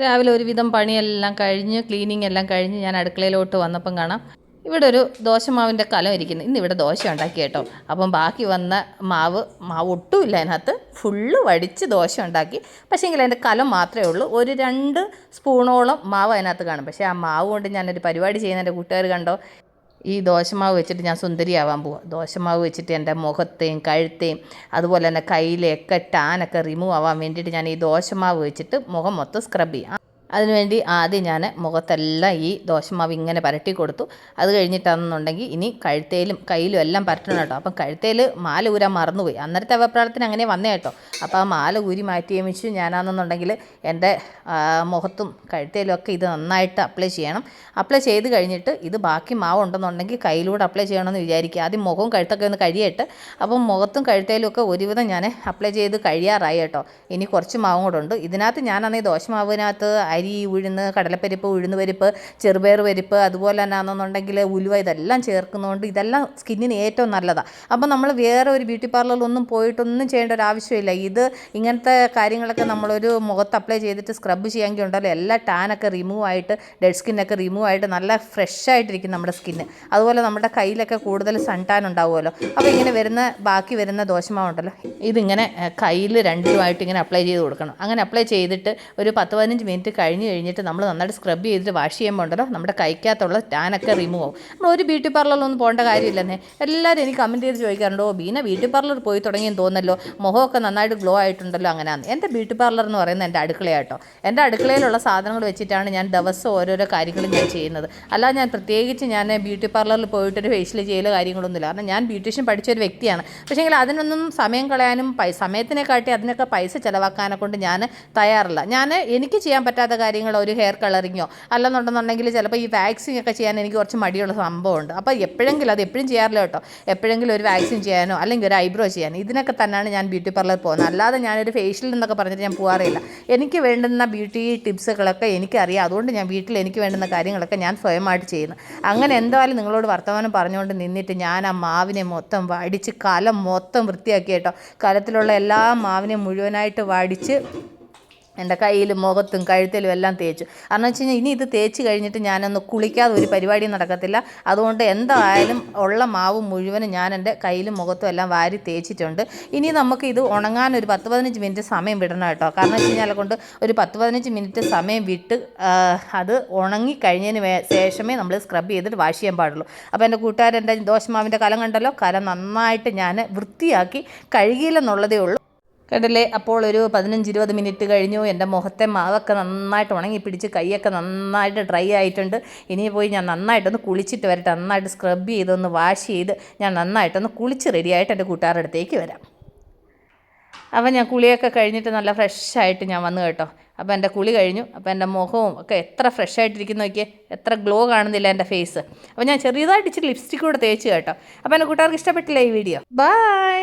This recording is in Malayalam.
രാവിലെ ഒരുവിധം പണിയെല്ലാം കഴിഞ്ഞ് ക്ലീനിങ് എല്ലാം കഴിഞ്ഞ് ഞാൻ അടുക്കളയിലോട്ട് വന്നപ്പം കാണാം ഇവിടെ ഒരു ദോശമാവിന്റെ കലം ഇരിക്കുന്നു. ഇന്ന് ഇവിടെ ദോശ ഉണ്ടാക്കി കേട്ടോ. അപ്പം ബാക്കി വന്ന മാവ് മാവ് ഒട്ടുമില്ല അതിനകത്ത്. ഫുള്ള് വടിച്ച് ദോശ ഉണ്ടാക്കി. പക്ഷേ എങ്കിൽ അതിന്റെ കലം മാത്രമേ ഉള്ളൂ. ഒരു രണ്ട് സ്പൂണോളം മാവ് അതിനകത്ത് കാണും. പക്ഷേ ആ മാവ് കൊണ്ട് ഞാനൊരു പരിപാടി ചെയ്യുന്ന എന്റെ കൂട്ടുകാർ കണ്ടോ? ഈ ദോശമാവ് വെച്ചിട്ട് ഞാൻ സുന്ദരിയാവാൻ പോവാം. ദോശമാവ് വെച്ചിട്ട് എന്റെ മുഖത്തെയും കഴുത്തെയും അതുപോലെ തന്നെ കയ്യിലെയൊക്കെ ടാനൊക്കെ റിമൂവ് ആവാൻ വേണ്ടിയിട്ട് ഞാൻ ഈ ദോശമാവ് വെച്ചിട്ട് മുഖം മൊത്തം സ്ക്രബ് ചെയ്യും. അതിനുവേണ്ടി ആദ്യം ഞാൻ മുഖത്തെല്ലാം ഈ ദോശമാവ് ഇങ്ങനെ പരട്ടി കൊടുത്തു. അത് കഴിഞ്ഞിട്ടാണെന്നുണ്ടെങ്കിൽ ഇനി കഴുത്തേലും കയ്യിലും എല്ലാം പരട്ടണം കേട്ടോ. അപ്പം കഴുത്തേൽ മാല ഊരാൻ മറന്നുപോയി. അന്നേരത്തെ അഭിപ്രായത്തിന് അങ്ങനെ വന്നേ കേട്ടോ. അപ്പോൾ ആ മാല ഊരി മാറ്റി വെച്ച് ഞാനാണെന്നുണ്ടെങ്കിൽ എന്റെ മുഖത്തും കഴുത്തേലും ഒക്കെ ഇത് നന്നായിട്ട് അപ്ലൈ ചെയ്യണം. അപ്ലൈ ചെയ്ത് കഴിഞ്ഞിട്ട് ഇത് ബാക്കി മാവ് ഉണ്ടെന്നുണ്ടെങ്കിൽ കയ്യിലൂടെ അപ്ലൈ ചെയ്യണമെന്ന് വിചാരിക്കുക. ആദ്യം മുഖവും കഴുത്തൊക്കെ ഒന്ന് കഴിയട്ടെ അപ്പം മുഖത്തും കഴുത്തേലും ഒക്കെ ഒരുവിധം ഞാൻ അപ്ലൈ ചെയ്ത് കഴിയാറായി കേട്ടോ. ഇനി കുറച്ച് മാവും കൂടെ ഉണ്ട്. ഇതിനകത്ത് ഞാനാണെങ്കിൽ ദോശമാവിനകത്ത് അരി ഉഴുന്ന് കടലപ്പരിപ്പ് ഉഴുന്ന് പരിപ്പ് ചെറുപയർ പരിപ്പ് അതുപോലെ തന്നെ ആണെന്നുണ്ടെങ്കിൽ ഉലുവ ഇതെല്ലാം ചേർക്കുന്നതുകൊണ്ട് ഇതെല്ലാം സ്കിന്നിന് ഏറ്റവും നല്ലതാണ് അപ്പോൾ നമ്മൾ വേറെ ഒരു ബ്യൂട്ടി പാർലറിലൊന്നും പോയിട്ടൊന്നും ചെയ്യേണ്ട ഒരു ആവശ്യമില്ല. ഇത് ഇങ്ങനത്തെ കാര്യങ്ങളൊക്കെ നമ്മളൊരു മുഖത്ത് അപ്ലൈ ചെയ്തിട്ട് സ്ക്രബ് ചെയ്യാമെങ്കിൽ ഉണ്ടല്ലോ എല്ലാ ടാനൊക്കെ റിമൂവ് ആയിട്ട് ഡെഡ് സ്കിന്നൊക്കെ റിമൂവ് ആയിട്ട് നല്ല ഫ്രഷ് ആയിട്ടിരിക്കും നമ്മുടെ സ്കിന്ന്. അതുപോലെ നമ്മുടെ കയ്യിലൊക്കെ കൂടുതൽ സൺ ടാൻ ഉണ്ടാവുമല്ലോ. അപ്പോൾ ഇങ്ങനെ വരുന്ന ബാക്കി വരുന്ന ദോശമാവുണ്ടല്ലോ ഇതിങ്ങനെ കയ്യിൽ രണ്ടിലുമായിട്ട് ഇങ്ങനെ അപ്ലൈ ചെയ്ത് കൊടുക്കണം. അങ്ങനെ അപ്ലൈ ചെയ്തിട്ട് ഒരു പത്ത് പതിനഞ്ച് മിനിറ്റ് കഴിഞ്ഞ് കഴിഞ്ഞിട്ട് നമ്മൾ നന്നായിട്ട് സ്ക്രബ് ചെയ്തിട്ട് വാഷ് ചെയ്യുമ്പോൾ ഉണ്ടല്ലോ നമ്മുടെ കൈക്കകത്തുള്ള ടാനൊക്കെ റിമൂവ് ആവും. നമ്മൾ ഒരു ബ്യൂട്ടി പാർലറിലൊന്നും പോകേണ്ട കാര്യമില്ലെന്നേ. എല്ലാവരും എനിക്ക് കമന്റ് ചെയ്ത് ചോദിക്കാറുണ്ടോ ബീന ബ്യൂട്ടി പാർലർ പോയി തുടങ്ങിയെന്ന് തോന്നല്ലോ മുഖമൊക്കെ നന്നായിട്ട് ഗ്ലോ ആയിട്ടുണ്ടല്ലോ അങ്ങനെയാണ് എന്റെ ബ്യൂട്ടി പാർലർ എന്ന് പറയുന്നത് എന്റെ അടുക്കളയാട്ടോ. എന്റെ അടുക്കളയിലുള്ള സാധനങ്ങൾ വെച്ചിട്ടാണ് ഞാൻ ദിവസം ഓരോരോ കാര്യങ്ങളും ഞാൻ ചെയ്യുന്നത്. അല്ലാതെ ഞാൻ പ്രത്യേകിച്ച് ഞാൻ ബ്യൂട്ടി പാർലറിൽ പോയിട്ടൊരു ഫേഷ്യൽ ചെയ്യൽ കാര്യങ്ങളൊന്നുമില്ല. കാരണം ഞാൻ ബ്യൂട്ടീഷ്യൻ പഠിച്ചൊരു വ്യക്തിയാണ്. പക്ഷേങ്കിൽ അതിനൊന്നും സമയം കളയാനും സമയത്തിനെ കാട്ടി അതിനൊക്കെ പൈസ ചിലവാക്കാനെ കൊണ്ട് ഞാൻ തയ്യാറില്ല. ഞാൻ എനിക്ക് ചെയ്യാൻ പറ്റാത്ത കാര്യങ്ങൾ ഒരു ഹെയർ കളറിങ്ങോ അല്ലെന്നുണ്ടെന്നുണ്ടെങ്കിൽ ചിലപ്പോൾ ഈ വാക്സിൻ ഒക്കെ ചെയ്യാൻ എനിക്ക് കുറച്ച് മടിയുള്ള സംഭവമുണ്ട്. അപ്പോൾ എപ്പോഴെങ്കിലും അത് എപ്പോഴും ചെയ്യാറില്ല കേട്ടോ. എപ്പോഴെങ്കിലും ഒരു വാക്സിൻ ചെയ്യാനോ അല്ലെങ്കിൽ ഒരു ഐബ്രോ ചെയ്യാനോ. ഇതിനൊക്കെ തന്നെയാണ് ഞാൻ ബ്യൂട്ടി പാർലർ പോകുന്നത്. അല്ലാതെ ഞാനൊരു ഫേഷ്യൽ എന്നൊക്കെ പറഞ്ഞിട്ട് ഞാൻ പോകാറില്ല എനിക്ക് വേണ്ടുന്ന ബ്യൂട്ടി ടിപ്സുകളൊക്കെ എനിക്കറിയാം. അതുകൊണ്ട് ഞാൻ വീട്ടിൽ എനിക്ക് വേണ്ടുന്ന കാര്യങ്ങളൊക്കെ ഞാൻ സ്വയമായിട്ട് ചെയ്യുന്നു. അങ്ങനെ എന്തായാലും നിങ്ങളോട് വർത്തമാനം പറഞ്ഞുകൊണ്ട് നിന്നിട്ട് ഞാൻ ആ മാവിനെ മൊത്തം വടിച്ച് കലം മൊത്തം വൃത്തിയാക്കി കേട്ടോ. കലത്തിലുള്ള എല്ലാ മാവിനെ മുഴുവനായിട്ട് വടിച്ച് എന്റെ കയ്യിലും മുഖത്തും കഴുത്തിലും എല്ലാം തേച്ചു. കാരണം വെച്ച് കഴിഞ്ഞാൽ ഇനി ഇത് തേച്ച് കഴിഞ്ഞിട്ട് ഞാനൊന്ന് കുളിക്കാതെ ഒരു പരിപാടി നടക്കത്തില്ല. അതുകൊണ്ട് എന്തായാലും ഉള്ള മാവ് മുഴുവനും ഞാൻ എന്റെ കയ്യിലും മുഖത്തും എല്ലാം വാരി തേച്ചിട്ടുണ്ട്. ഇനി നമുക്ക് ഇത് ഉണങ്ങാൻ ഒരു പത്ത് പതിനഞ്ച് മിനിറ്റ് സമയം വിടണം കേട്ടോ. കാരണം വെച്ച് കഴിഞ്ഞാൽ കൊണ്ട് ഒരു പത്ത് പതിനഞ്ച് മിനിറ്റ് സമയം വിട്ട് അത് ഉണങ്ങി കഴിഞ്ഞതിന് ശേഷമേ നമ്മൾ സ്ക്രബ് ചെയ്തിട്ട് വാഷ് ചെയ്യാൻ പാടുള്ളൂ. അപ്പോൾ എന്റെ കൂട്ടുകാരെന്റെ ദോശമാവിന്റെ കലം കണ്ടല്ലോ? കലം നന്നായിട്ട് ഞാൻ വൃത്തിയാക്കി കഴുകിയില്ലെന്നുള്ളതേ ഉള്ളൂ. കണ്ടില്ലേ? അപ്പോൾ ഒരു പതിനഞ്ച് ഇരുപത് മിനിറ്റ് കഴിഞ്ഞു. എന്റെ മുഖത്തെ മാവൊക്കെ നന്നായിട്ട് ഉണങ്ങി പിടിച്ച് കൈയൊക്കെ നന്നായിട്ട് ഡ്രൈ ആയിട്ടുണ്ട്. ഇനി പോയി ഞാൻ നന്നായിട്ടൊന്ന് കുളിച്ചിട്ട് വരട്ടെ. നന്നായിട്ട് സ്ക്രബ് ചെയ്തൊന്ന് വാഷ് ചെയ്ത് ഞാൻ നന്നായിട്ടൊന്ന് കുളിച്ച് റെഡിയായിട്ട് എന്റെ കൂട്ടുകാരുടെ അടുത്തേക്ക് വരാം. അപ്പം ഞാൻ കുളിയൊക്കെ കഴിഞ്ഞിട്ട് നല്ല ഫ്രഷായിട്ട് ഞാൻ വന്നു കേട്ടോ. അപ്പോൾ എന്റെ കുളി കഴിഞ്ഞു. അപ്പോൾ എന്റെ മുഖവും ഒക്കെ എത്ര ഫ്രഷ് ആയിട്ടിരിക്കുന്നു നോക്കിയേ. എത്ര ഗ്ലോ കാണുന്നില്ല എന്റെ ഫേസ് അപ്പോൾ ഞാൻ ചെറിയതായിട്ട് ഇച്ചിരി ലിപ്സ്റ്റിക് കൂടെ തേച്ച് കേട്ടോ. അപ്പോൾ എന്റെ കൂട്ടുകാർക്ക് ഇഷ്ടപ്പെട്ടില്ല ഈ വീഡിയോ ബൈ